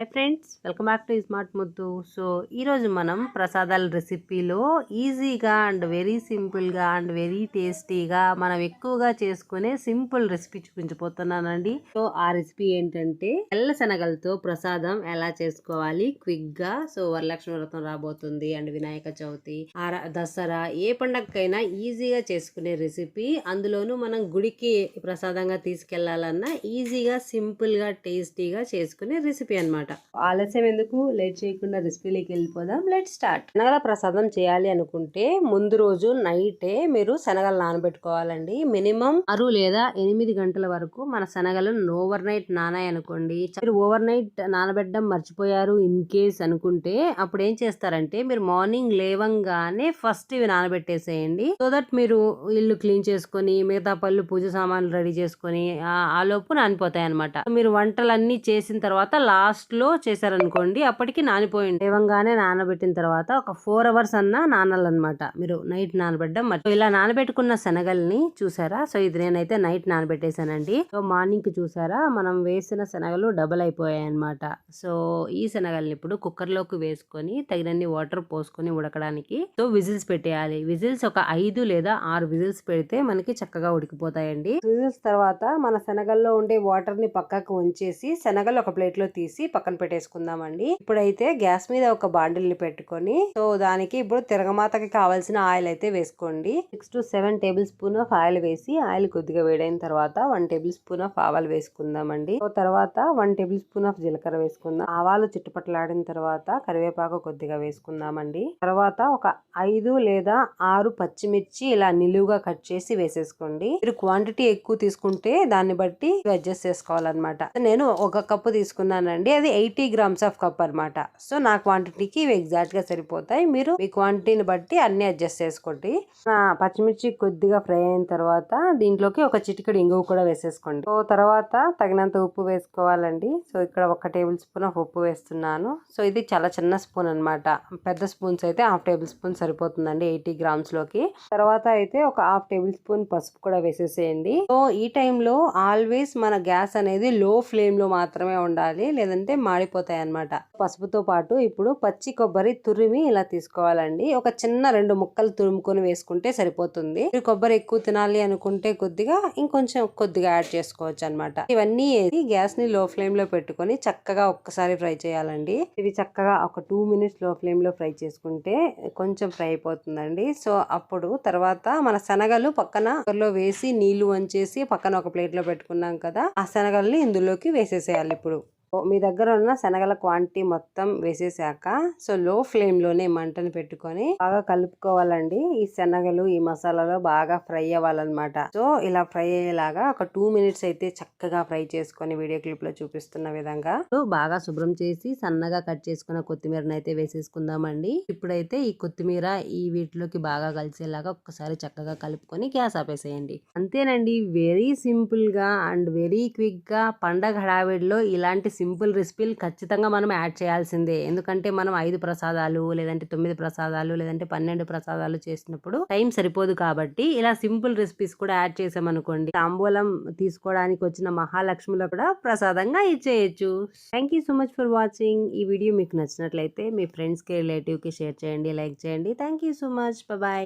Hi friends welcome back to smart ముద్దు. So ఈరోజు మనం ప్రసాదాల రెసిపీలో ఈజీగా అండ్ వెరీ సింపుల్గా అండ్ వెరీ టేస్టీగా మనం ఎక్కువగా చేసుకునే సింపుల్ రెసిపీ చూపించబోతున్నానండి. సో ఆ రెసిపీ ఏంటంటే తెల్ల శనగలతో ప్రసాదం ఎలా చేసుకోవాలి క్విక్గా. సో వరలక్ష్మి వ్రతం రాబోతుంది అండ్ వినాయక చవితి దసరా ఏ పండగకైనా ఈజీగా చేసుకునే రెసిపీ. అందులోనూ మనం గుడికి ప్రసాదంగా తీసుకెళ్ళాలన్నా ఈజీగా సింపుల్గా టేస్టీగా చేసుకునే రెసిపీ అనమాట. ఆలస్యం ఎందుకు? లేట్ చేయకుండా రెసిపీలోకి వెళ్ళిపోదాం. లెట్ స్టార్ట్ శనగల ప్రసాదం చేయాలి అనుకుంటే ముందు రోజు నైటే మీరు శనగలు నానబెట్టుకోవాలండి. మినిమం ఆరు లేదా ఎనిమిది గంటల వరకు మన శనగలు ఓవర్ నైట్ నానాయి అనుకోండి. మీరు ఓవర్ నైట్ నానబెట్టడం మర్చిపోయారు ఇన్ కేస్ అనుకుంటే అప్పుడు ఏం చేస్తారంటే మీరు మార్నింగ్ లేవంగానే ఫస్ట్ ఇవి నానబెట్టేసేయండి. సో దట్ మీరు ఇల్లు క్లీన్ చేసుకొని మిగతా పళ్ళు పూజ సామాన్లు రెడీ చేసుకొని ఆలోపు ఆ లోపు నానిపోతాయి అనమాట మీరు వంటలన్నీ చేసిన తర్వాత లాస్ట్ లో చేశారనుకోండి అప్పటికి నానిపోయింది దేవంగానే నానబెట్టిన తర్వాత ఒక ఫోర్ అవర్స్ అన్నా నానాలన్నమాట. మీరు నైట్ నానబెట్టడం మర్చి- ఇలా నానబెట్టుకున్న శనగల్ని చూసారా? సో ఇది నేనైతే నైట్ నానబెట్టేశానండి. సో మార్నింగ్కి చూసారా? మనం వేసిన శనగలు డబల్ అయిపోయాయి అనమాట సో ఈ శనగల్ని ఇప్పుడు కుక్కర్లోకి వేసుకొని తగినన్ని వాటర్ పోసుకొని ఉడకడానికి సో విజిల్స్ పెట్టేయాలి. విజిల్స్ ఒక ఐదు లేదా ఆరు విజిల్స్ పెడితే మనకి చక్కగా ఉడికిపోతాయండి. విజిల్స్ తర్వాత మన శనగల్లో ఉండే వాటర్ని పక్కకు ఉంచేసి శనగలు ఒక ప్లేట్లో తీసి పక్కన పెట్టేసుకుందామండి. ఇప్పుడైతే గ్యాస్ మీద ఒక బాండిల్ని పెట్టుకొని సో దానికి ఇప్పుడు తిరగమాతకి కావాల్సిన ఆయిల్ అయితే వేసుకోండి. Six to seven tablespoon of oil వేసి ఆయిల్ కొద్దిగా వేడైన తర్వాత వన్ టేబుల్ స్పూన్ ఆఫ్ ఆవాలు వేసుకుందామండి. సో తర్వాత వన్ టేబుల్ స్పూన్ ఆఫ్ జీలకర్ర వేసుకుందాం. ఆవాలు చిట్టుపట్లాడిన తర్వాత కరివేపాకు కొద్దిగా వేసుకుందామండి. తర్వాత ఒక ఐదు లేదా ఆరు పచ్చిమిర్చి ఇలా నిలువుగా కట్ చేసి వేసేసుకోండి. మీరు క్వాంటిటీ ఎక్కువ తీసుకుంటే దాన్ని బట్టి అడ్జస్ట్ చేసుకోవాలన్నమాట. నేను ఒక కప్పు తీసుకున్నానండి. అది ఎయిటీ గ్రామ్స్ ఆఫ్ కప్ అన్నమాట. సో నా క్వాంటిటీకి ఇవి ఎగ్జాక్ట్గా సరిపోతాయి. మీరు మీ క్వాంటిటీని బట్టి అన్ని అడ్జస్ట్ చేసుకోండి. పచ్చిమిర్చి కొద్దిగా ఫ్రై అయిన తర్వాత దీంట్లోకి ఒక చిటికెడు ఇంగువ కూడా వేసేసుకోండి. సో తర్వాత తగినంత ఉప్పు వేసుకోవాలండి. సో ఇక్కడ ఒక టేబుల్ స్పూన్ ఆఫ్ ఉప్పు వేస్తున్నాను. సో ఇది చాలా చిన్న స్పూన్ అన్నమాట. పెద్ద స్పూన్స్ అయితే హాఫ్ టేబుల్ స్పూన్ సరిపోతుందండి ఎయిటీ గ్రామ్స్లోకి. తర్వాత అయితే ఒక హాఫ్ టేబుల్ స్పూన్ పసుపు కూడా వేసేసేయండి. సో ఈ టైంలో ఆల్వేస్ మన గ్యాస్ అనేది లో ఫ్లేమ్లో మాత్రమే ఉండాలి. లేదంటే మాడిపోతాయి అన్నమాట పసుపుతో పాటు ఇప్పుడు పచ్చి కొబ్బరి తురిమి ఇలా తీసుకోవాలండి. ఒక చిన్న రెండు ముక్కలు తురుముకొని వేసుకుంటే సరిపోతుంది. కొబ్బరి ఎక్కువ తినాలి అనుకుంటే కొద్దిగా ఇంకొంచెం కొద్దిగా యాడ్ చేసుకోవచ్చు అన్నమాట ఇవన్నీ వేసి గ్యాస్ని లో ఫ్లేమ్లో పెట్టుకొని చక్కగా ఒక్కసారి ఫ్రై చేయాలండి. ఇవి చక్కగా ఒక టూ మినిట్స్లో ఫ్లేమ్లో ఫ్రై చేసుకుంటే కొంచెం ఫ్రై అయిపోతుందండి. సో అప్పుడు తర్వాత మన శనగలు పక్కన కుక్కర్లో వేసి నీళ్ళు వంచేసి పక్కన ఒక ప్లేట్లో పెట్టుకున్నాం కదా ఆ శనగల్ని ఇందులోకి వేసేసేయాలి ఇప్పుడు. మీ దగ్గర ఉన్న శనగల క్వాంటిటీ మొత్తం వేసేసాక సో లో ఫ్లేమ్లోనే మంటను పెట్టుకొని బాగా కలుపుకోవాలండి. ఈ శనగలు ఈ మసాలాలో బాగా ఫ్రై అవ్వాలన్నమాట. సో ఇలా ఫ్రై అయ్యేలాగా ఒక టూ మినిట్స్ అయితే చక్కగా ఫ్రై చేసుకొని వీడియో క్లిప్లో చూపిస్తున్న విధంగా సో బాగా శుభ్రం చేసి సన్నగా కట్ చేసుకున్న కొత్తిమీరని అయితే వేసేసుకుందామండి. ఇప్పుడైతే ఈ కొత్తిమీర ఈ వీటిలోకి బాగా కలిసేలాగా ఒక్కసారి చక్కగా కలుపుకొని గ్యాస్ ఆపేసేయండి. అంతేనండి వెరీ సింపుల్గా అండ్ వెరీ క్విక్గా పండగ హడావిడిలో ఇలాంటి సింపుల్ రెసిపీలు ఖచ్చితంగా మనం యాడ్ చేయాల్సిందే. ఎందుకంటే మనం ఐదు ప్రసాదాలు లేదంటే తొమ్మిది ప్రసాదాలు లేదంటే పన్నెండు ప్రసాదాలు చేసినప్పుడు టైం సరిపోదు కాబట్టి ఇలా సింపుల్ రెసిపీస్ కూడా యాడ్ చేసామనుకోండి. తాంబూలం తీసుకోవడానికి వచ్చిన మహాలక్ష్మిలో కూడా ప్రసాదంగా ఇచ్చేయచ్చు thank you so much for watching ఈ వీడియో మీకు నచ్చినట్లయితే మీ ఫ్రెండ్స్కి రిలేటివ్కి షేర్ చేయండి లైక్ చేయండి. Thank you so much bye